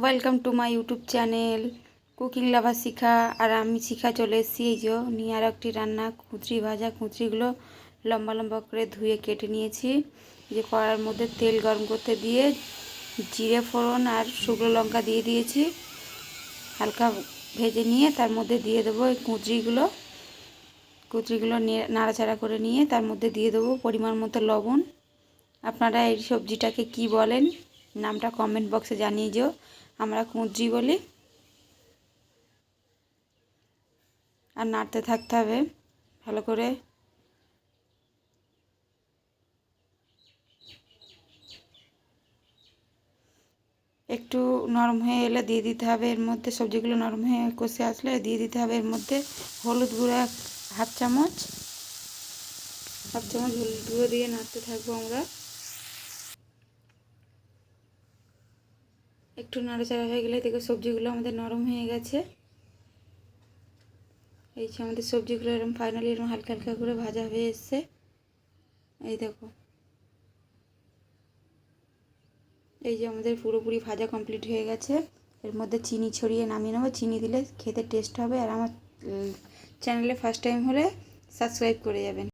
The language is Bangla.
Welcome to my YouTube channel cooking lover Shikha আর আমি শিখা চলে এসেছি, এই যে নিয়ে আর একটি রান্না খুচরি ভাজা খুচরিগুলো লম্বা লম্বা করে ধুয়ে কেটে নিয়েছি। যে কড়ার মধ্যে তেল গরম করতে দিয়ে জিরে ফোড়ন আর শুকনো লঙ্কা দিয়ে দিয়েছি। হালকা ভেজে নিয়ে তার মধ্যে দিয়ে দেবো এই কুচরিগুলো নিয়ে নাড়াচাড়া করে নিয়ে তার মধ্যে দিয়ে দেবো পরিমাণ মতো লবণ। আপনারা এই সবজিটাকে কি বলেন? নামটা কমেন্ট বক্সে জানিয়ে যেও আমরা কুঁদরি বলি। আর নাড়তে থাকতে হবে। ভালো করে। একটু নরম হয়ে এলে দিয়ে দিতে হবে। এর মধ্যে সবজিগুলো নরম হয়ে কষে আসলে দিয়ে দিতে হবে। এর মধ্যে হলুদ গুঁড়ো হাফ চামচ। হাফ চামচ হলুদ গুঁড়ো দিয়ে নাড়তে থাকব আমরা। একটু নাড়াচাড়া হয়ে গেলে দেখো সবজিগুলো আমাদের নরম হয়ে গেছে। এই যে আমাদের সবজিগুলো এরকম ফাইনালি এরকম হালকা হালকা করে ভাজা হয়ে এসছে। এই দেখো। এই যে আমাদের পুরোপুরি ভাজা কমপ্লিট হয়ে গেছে। এর মধ্যে চিনি ছড়িয়ে নামিয়ে নেব। চিনি দিলে খেতে টেস্ট হবে। আর আমার চ্যানেলে ফার্স্ট টাইম হলে সাবস্ক্রাইব করে যাবেন।